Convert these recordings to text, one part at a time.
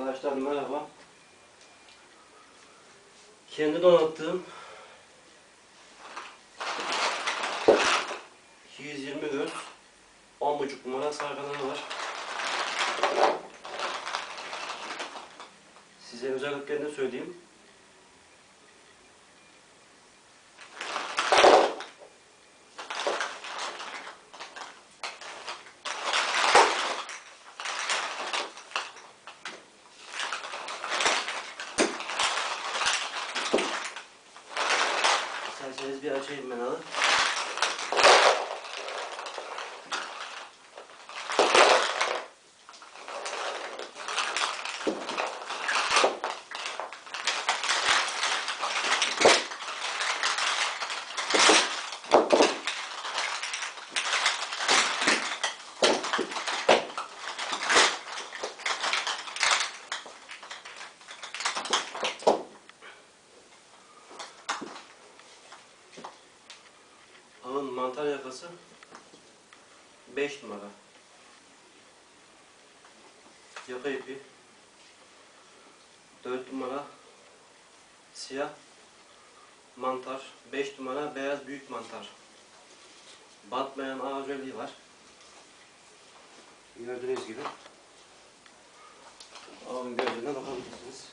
Arkadaşlar merhaba. Kendi donattığım 220 göz 10.5 numara sargıları var. Size özelliklerini söyleyeyim. İsterseniz bir açayım ben onu. Alın mantar yakası 5 numara. Yaka ipi 4 numara siyah mantar 5 numara beyaz büyük mantar. Batmayan ağ özelliği var. Gördüğünüz gibi. Alın gözüne bakabilirsiniz.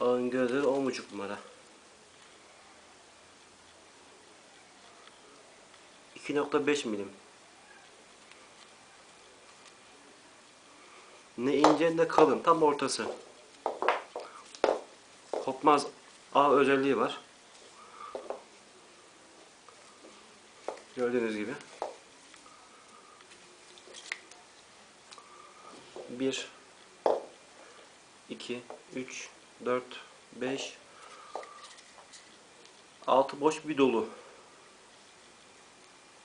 Ağın gözleri 10.5 numara. 2.5 milim. Ne ince ne kalın. Tam ortası. Kopmaz ağ özelliği var. Gördüğünüz gibi. 1 2 3 4 5 6 boş bir dolu.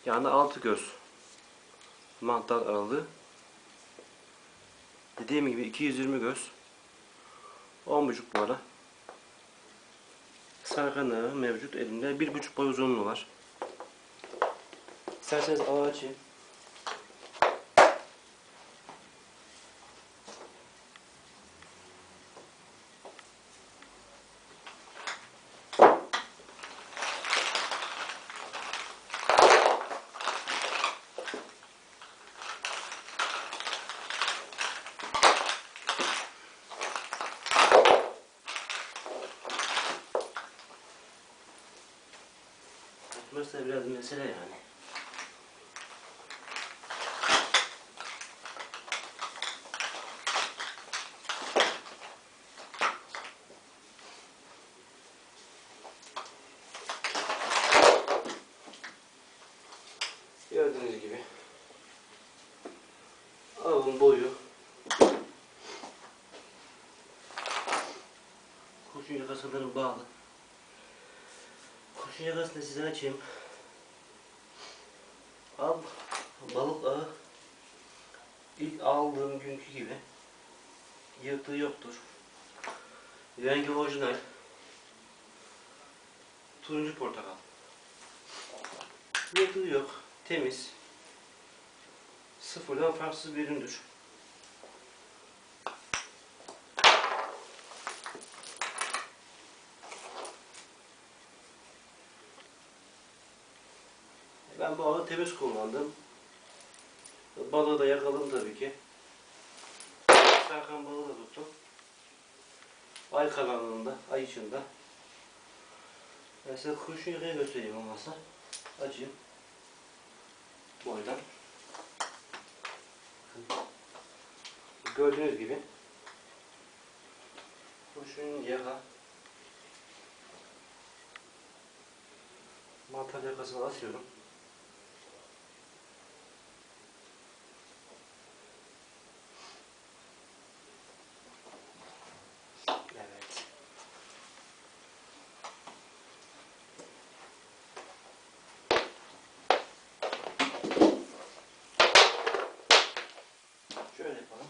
Yani 6 göz. Mantar aralığı. Dediğim gibi 220 göz. 10.5 numara. Sarganağı mevcut elimde. 1.5 boy uzunluğu var. İsterseniz ağı açayım. Açması biraz mesele yani. Gördüğünüz gibi avın boyu kurşun yakasıları bağlı. Kurşun yakasını size açayım. Al balık ağı ilk aldığım günkü gibi yırtığı yoktur. Rengi orijinal. Turuncu portakal. Yırtığı yok. Temiz. Sıfırdan farksız bir üründür. Ben bu ağı temiz kullandım. Balığı da yakaladım tabii ki. Serkan balığı da tuttum. Ay karanlığında, ay ışığında. Ben size kurşun yakaya göstereyim olmazsa. Açayım. Boydan. Gördüğünüz gibi kurşun yaka mantar yakasını asıyorum. Evet. Şöyle yapalım.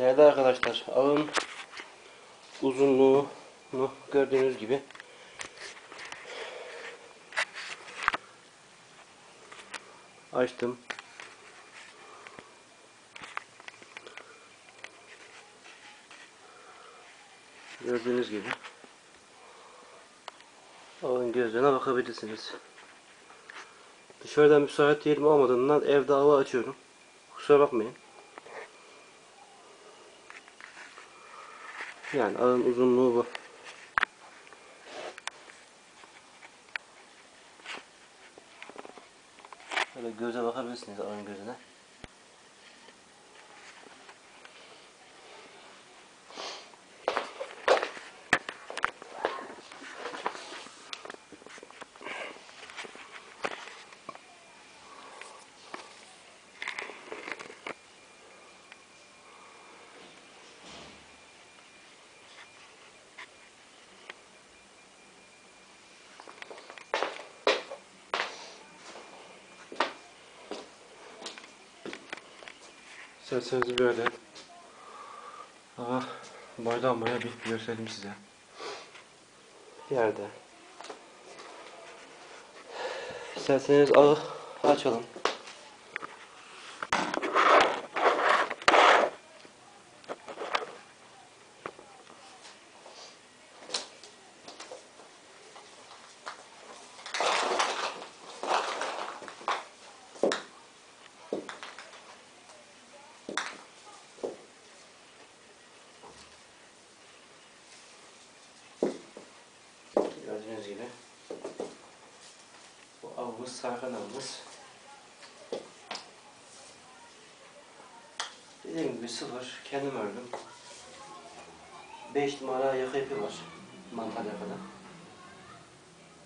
Değerli arkadaşlar, ağın uzunluğunu gördüğünüz gibi açtım. Gördüğünüz gibi ağın gözlerine bakabilirsiniz. Dışarıdan müsait yerim olmadığından evde hava açıyorum. Kusura bakmayın. Yani ağın uzunluğu bu. Böyle göze bakabilirsiniz ağın gözüne. İsterseniz böyle Aha, boydan boya bir göstereyim size. Yerde. İsterseniz ağı açalım. Gördüğünüz gibi bu avımız sarkan avımız. Dediğim gibi sıfır. Kendim ördüm. 5 numara yaka ipi var. Mantar yakada.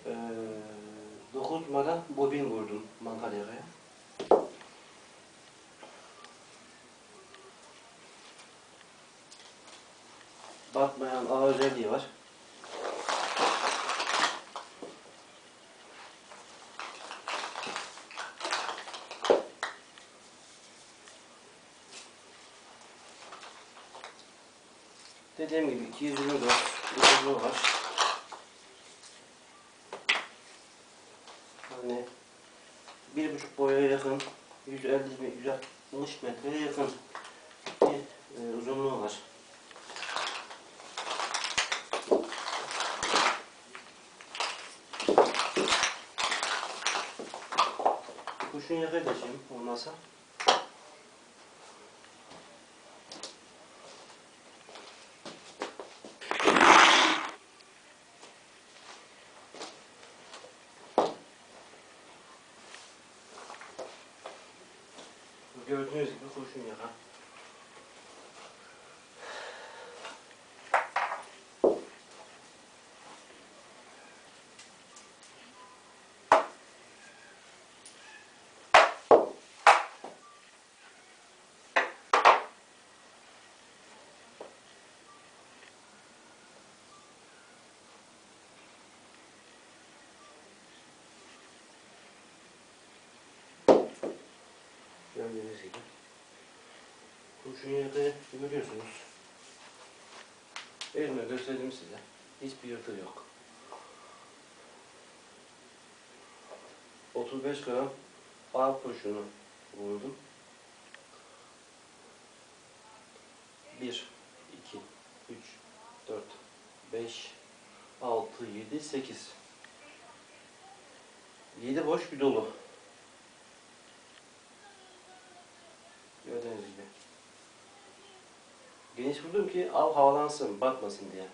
Ee, 9 numara bobin vurdum mantar yakaya. Batmayan ağ özelliği var. Dediğim gibi 224 uzunluğu var. Hani bir buçuk boyaya yakın 150 mi 160 metreye yakın bir e, uzunluğu var. Kuşun yakayı da açayım olmazsa. Gördüğünüz gibi kurşun yaka. Gördüğünüz gibi. Kurşun yakayı görüyorsunuz. Elime gösterdim size. Hiçbir yırtığı yok. 35 gram av kurşunu vurdum. 1, 2, 3, 4, 5, 6, 7, 8. 7 boş bir dolu. Gördüğünüz gibi. Geniş vurdum ki av havalansın, batmasın diye.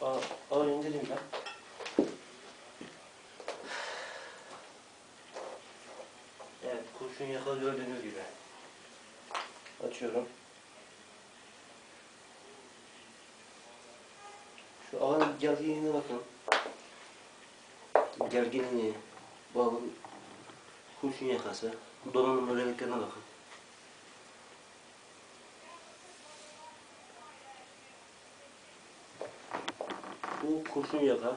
Aa, ağır indireyim ben. Evet, kurşun yaka gördüğünüz gibi. Açıyorum. Şu ağın gerginliğine bakın. Gerginliği, balın kurşun yakası, donanım özelliklerine bakın. Bu kurşun yaka.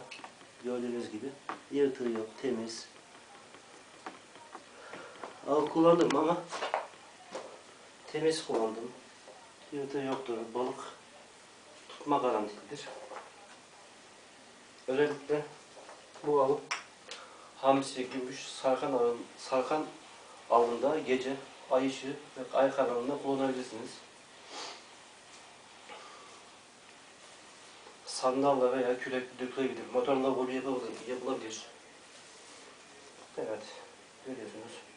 Gördüğünüz gibi. Yırtığı yok, temiz. Av kullandım ama temiz kullandım. Yırtığı yoktur. Balık tutma garantilidir. Özellikle bu av hamsi, gümüş, sarkan avın, sarkan avında gece ay ışığı ve ay karanlığında kullanabilirsiniz. Sandalla veya kürekle dökülebilir. Motorla vurgu yapabilir, yapılabilir. Evet, görüyorsunuz.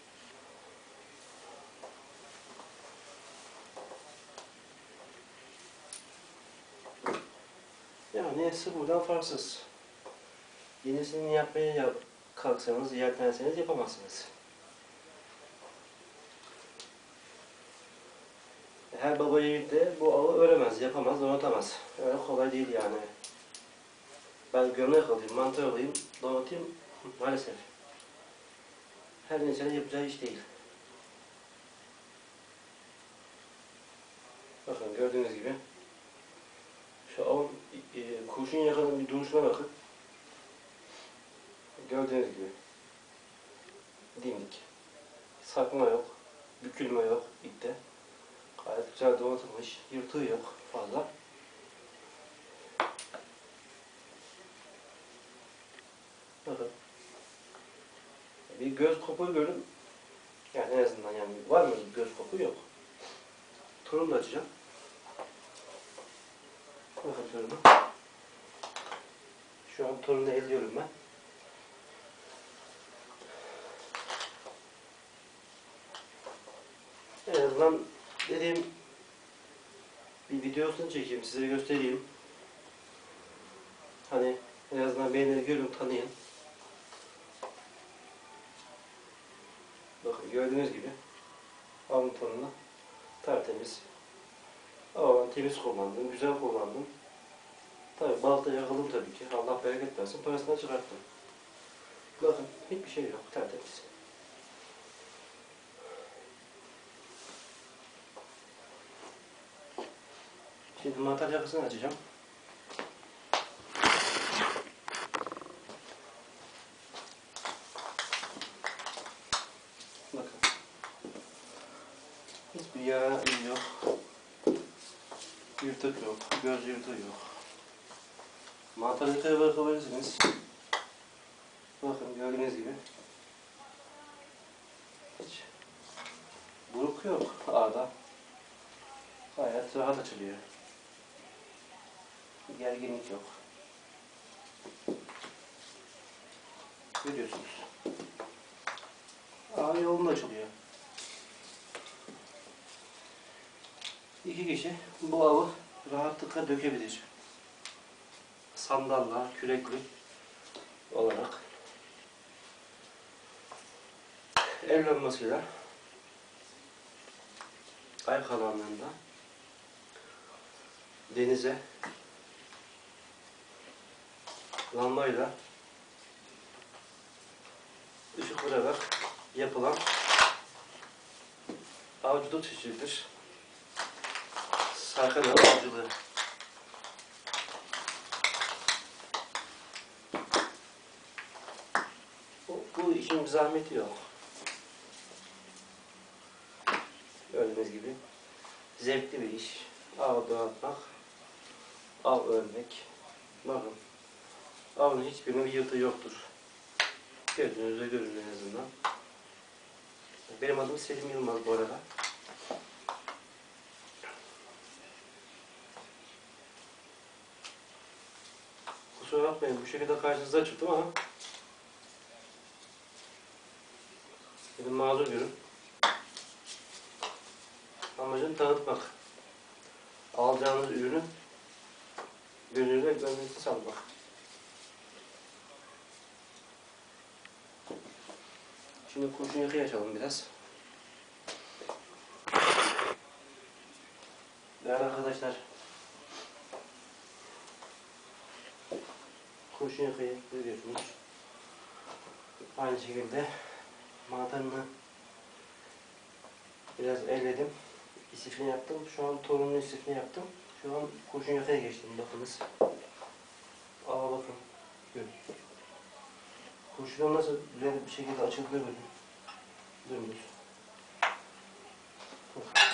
Yani sıfırdan farksız. Yenisini yapmaya yap kalksanız, yeltenseniz yapamazsınız. Her baba yiğit de bu avı öğrenemez, yapamaz, donatamaz. Öyle kolay değil yani. Ben gömlek alayım, mantar alayım, donatayım maalesef. Her insanın yapacağı iş değil. Bakın gördüğünüz gibi kurşun yakanın bir duruşuna bakın. Gördüğünüz gibi dimdik. Sarkma yok, bükülme yok ipte. Gayet güzel donatılmış, yırtığı yok fazla. Bakın. Bir göz kopuğu gördüm. Yani en azından yani var mı göz kopuğu yok. Torunu da açacağım. Bakın torunu. An torunu elliyorum ben. En azından dediğim bir videosunu çekeyim, size göstereyim. Hani en azından beni görün, tanıyın. Bakın gördüğünüz gibi alın tonunu tertemiz. Ben temiz kullandım, güzel kullandım. Tabii balıkta yakaladım tabii ki. Allah bereket versin. Parasını çıkarttım. Bakın hiçbir şey yok. Tertemiz. Şimdi mantar yakasını açacağım. Bakın. Hiçbir yara yok. Yırtık yok. Göz yırtığı yok. Yakaya bakabilirsiniz. Bakın gördüğünüz gibi. Hiç buruk yok ağda. Gayet rahat açılıyor. Gerginlik yok. Görüyorsunuz. Ağ yolunda açılıyor. İki kişi bu avı rahatlıkla dökebilir. Sandalla, kürekli olarak lambasıyla ay karanlığında denize lambayla ışık vurarak yapılan avcılık çeşididir. Sarkan avcılığı. Bu, bu işin bir zahmeti yok. Gördüğünüz gibi zevkli bir iş. Av dağıtmak, av ölmek. Bakın, avın hiçbirinin bir yırtığı yoktur. Gözünüzde görün en azından. Benim adım Selim Yılmaz bu arada. Kusura bakmayın bu şekilde karşınıza çıktım ama Benim mazur görün. Amacım tanıtmak. Alacağınız ürünü gözünüze görmenizi sağlamak. Şimdi kurşun yakayı açalım biraz. Değerli arkadaşlar, kurşun yakayı görüyorsunuz. Aynı şekilde mantarını biraz elledim. İstifini yaptım. Şu an torunun istifini yaptım. Şu an kurşun yakaya geçtim. Bakınız. Aa bakın. Görün. Kurşunun nasıl bir şekilde açıldığı görün. Dümdüz. Bakın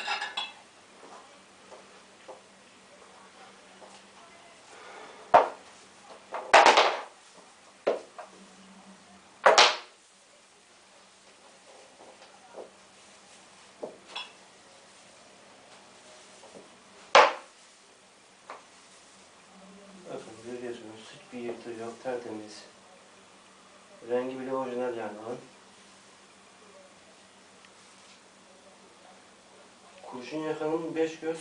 hiçbir yırtığı yok tertemiz. Rengi bile orijinal yani alın. Kurşun yakanın 5 göz.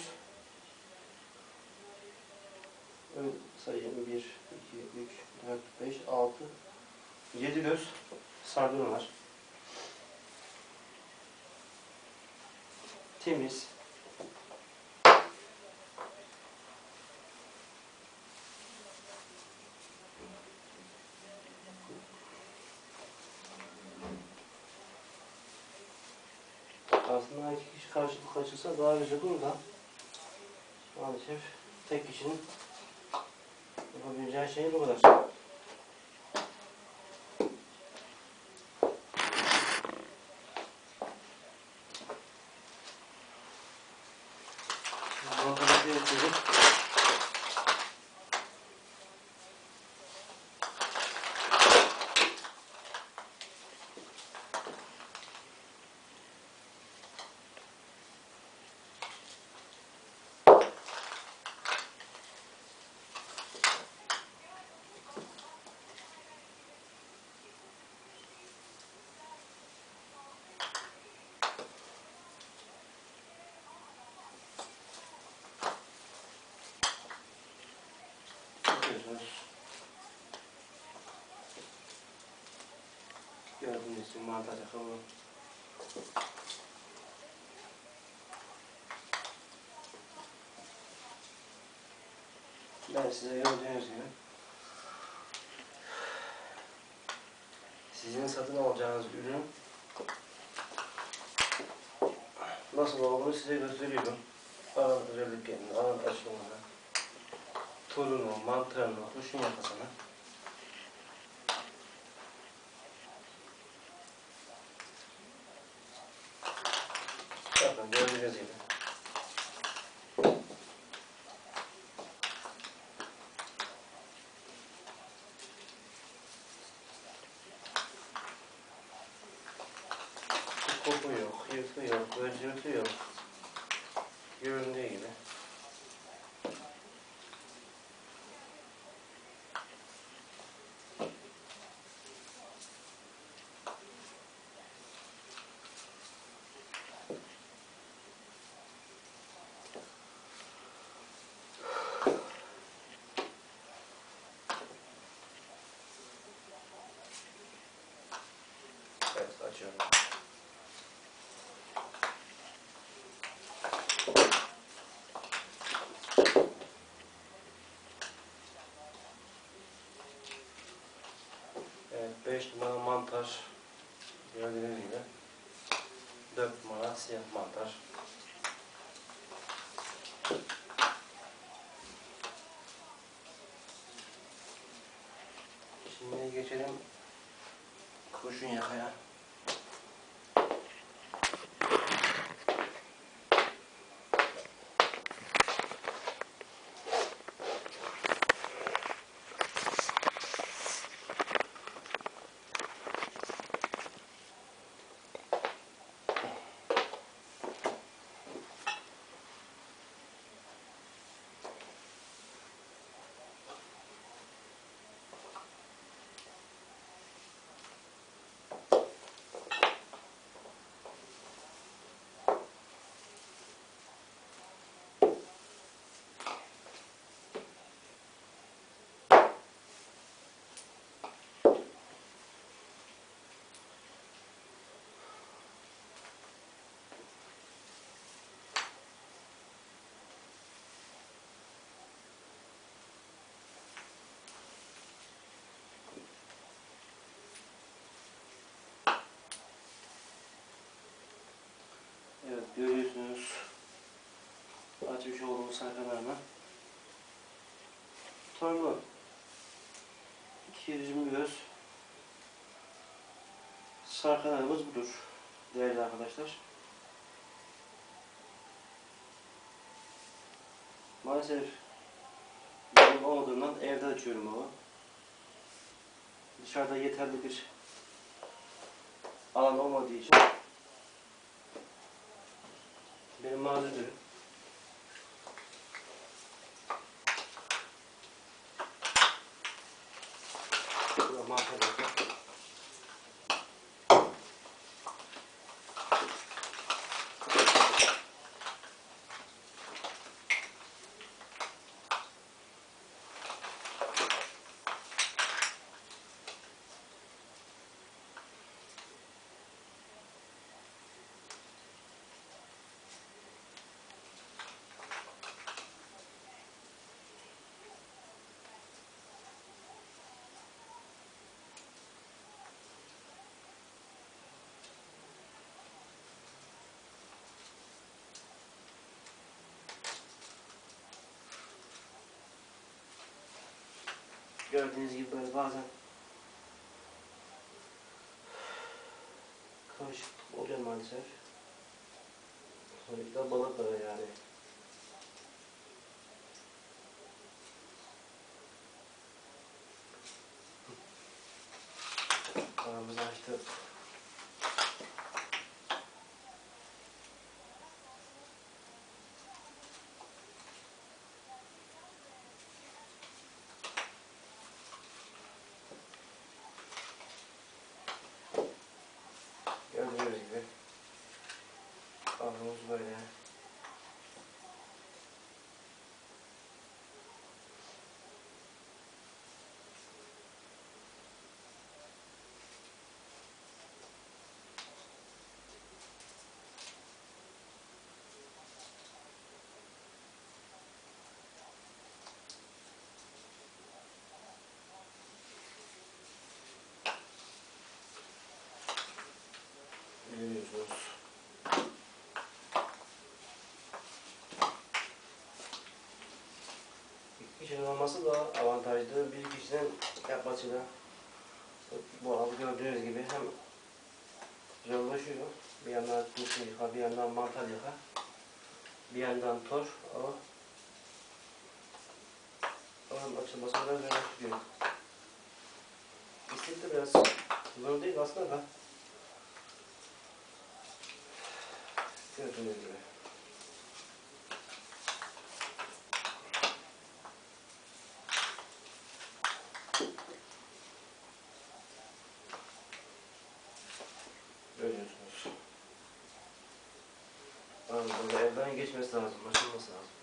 Öyle sayayım 1, 2, 3, 4, 5, 6, 7 göz sardun var. Temiz. Aslında iki kişi karşılıklı açılsa daha güzel olur da maalesef tek kişinin yapabileceği şey bu kadar. İçin mantar yakalım. Ben size gördüğünüz gibi sizin satın alacağınız ürün nasıl olduğunu size gösteriyorum. Aran özelliklerini, aran açılımını, turunu, mantarını, kuşun yakasını. Bakın gördüğünüz gibi. Koku yok, yırtı yok, gözcürtü yok. Göründüğü gibi. Açıyorum. Evet, 5 numara mantar. Gördüğünüz gibi. 4 numara siyah mantar. Açmış olduğumuz sarkalarına. Torlu 220 göz sarkalarımız budur değerli arkadaşlar. Maalesef benim olmadığından evde açıyorum ama dışarıda yeterli bir alan olmadığı için benim mazurum. Gördüğünüz gibi böyle bazen karışıklık oluyor maalesef. Sonuçta da balık var yani. Gördüğünüz gibi avımız böyle. Görüyorsunuz. İki kişinin olması da avantajlı. Bir kişinin yapması da bu av gördüğünüz gibi hem zorlaşıyor. Bir yandan kurşun yıka, bir yandan mantar yıka. Bir yandan tor ama onun açılması biraz zorlaşıyor. İstek de biraz zor değil aslında da. Gördüğünüz gibi. Görüyorsunuz. Anladım. Evden geçmesi lazım. Açılması lazım.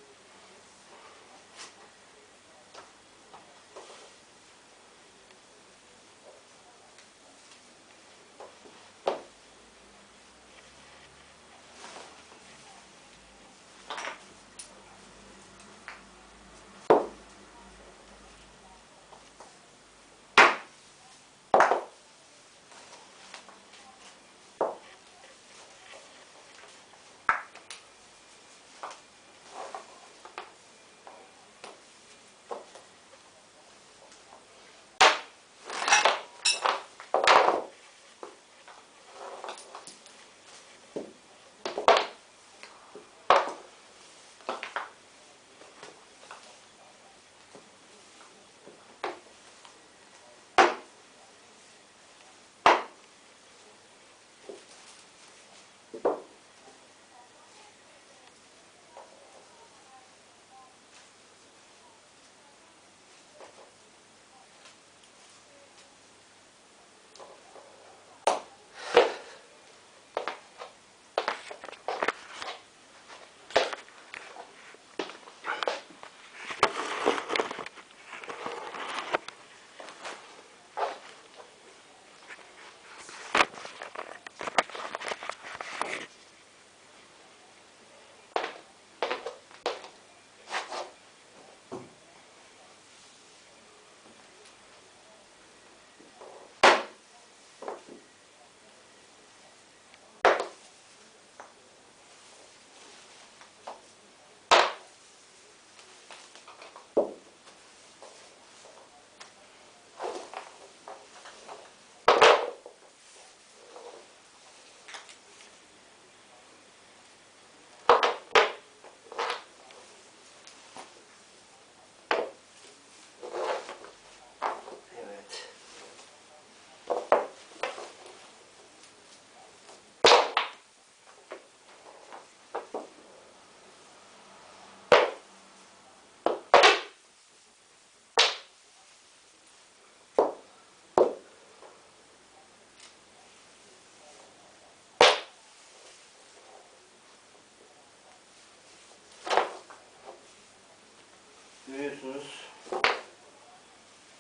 Görüyorsunuz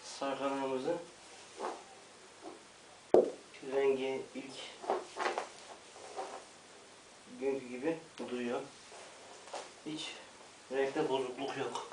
sarkanağımızı rengi ilk günkü gibi duruyor. Hiç renkte bozukluk yok.